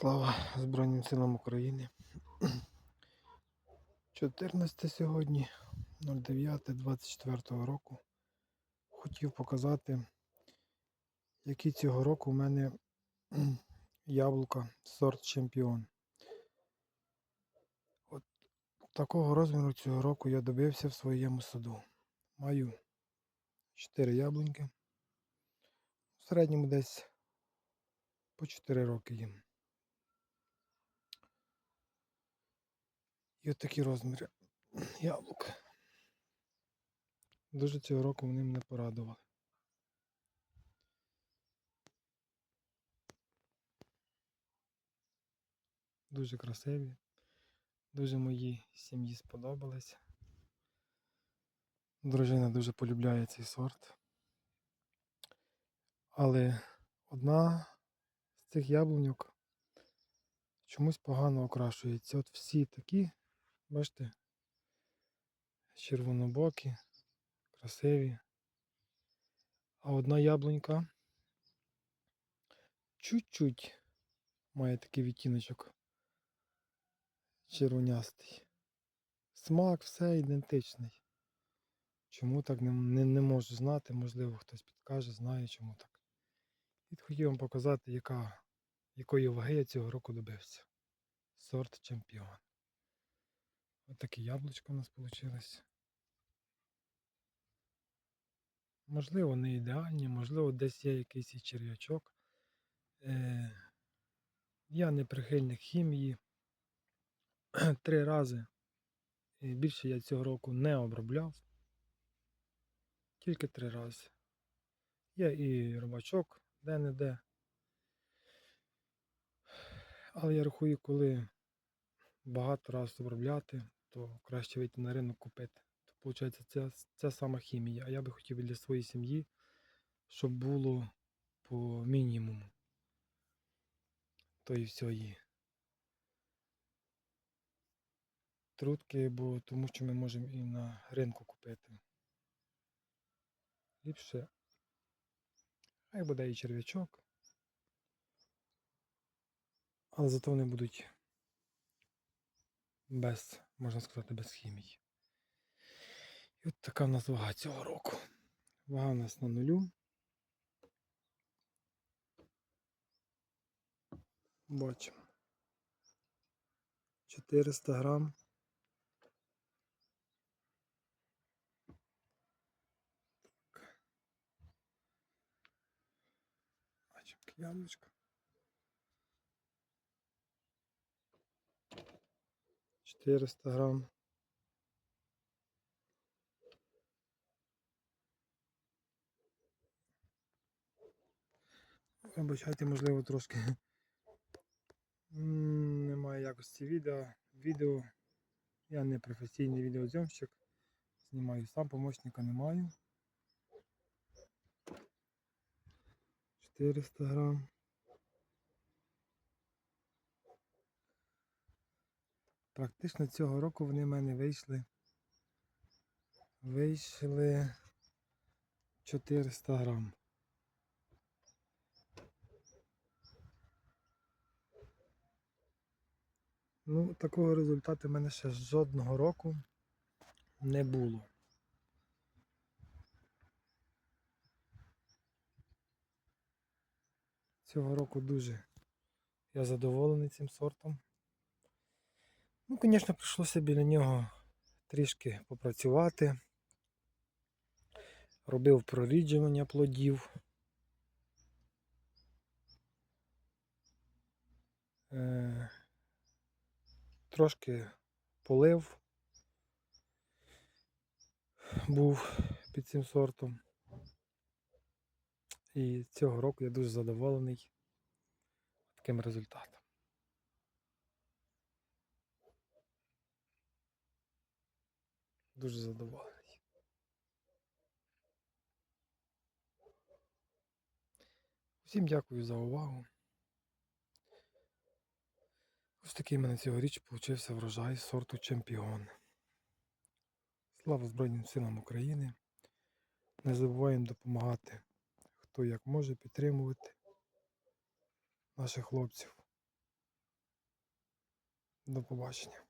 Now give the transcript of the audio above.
Слава Збройним силам України. 14 сьогодні, 09.24 року. Хотів показати, які цього року в мене яблука сорт чемпіон. От такого розміру цього року я добився в своєму саду. Маю 4 яблуньки. В середньому десь по 4 роки їм. І от такі розміри яблук. Дуже цього року вони мене порадували. Дуже красиві. Дуже моїй сім'ї сподобалися. Дружина дуже полюбляє цей сорт. Але одна з цих яблуньок чомусь погано окрашується. От всі такі, бачите, червонобокі, красиві. А одна яблунька чуть-чуть має такий відтіночок червонястий. Смак все ідентичний. Чому так не, не, не можу знати, можливо хтось підкаже, знає чому так. І хотів вам показати, яка, якої ваги я цього року добився. Сорт чемпіон. Ось такі яблучка у нас вийшло. Можливо, не ідеальні, можливо, десь є якийсь і черв'ячок. Е, я не прихильник хімії. Три рази. І більше я цього року не обробляв. Тільки три рази. Є і рибачок де-не-де. Але я рахую, коли багато разів обробляти, то краще вийти на ринок купити. То виходить, це, це сама хімія. А я би хотів для своєї сім'ї, щоб було по мінімуму. То і все є. Трутки, бо тому що ми можемо і на ринку купити. Ліпше. Хай буде і черв'ячок. Але зато вони будуть без, можна сказати, без хімії. І от така в нас вага цього року. Вага у нас на нулю. Бачимо. 400 грам. Бачимо яблучко. 400 грам. Вибачайте, можливо, трошки немає якості відео. Відео. Я не професійний відеозйомщик. Знімаю сам, помощника не маю. 400 грам. Практично цього року вони в мене вийшли. Вийшли 400 грам. Ну, такого результату в мене ще жодного року не було. Цього року дуже я задоволений цим сортом. Ну, звісно, прийшлося біля нього трішки попрацювати. Робив проріджування плодів. Е, трошки полив був під цим сортом. І цього року я дуже задоволений таким результатом. Дуже задоволений. Всім дякую за увагу. Ось такий в мене цьогоріч получився врожай сорту чемпіон. Слава Збройним силам України. Не забуваємо допомагати, хто як може підтримувати наших хлопців. До побачення.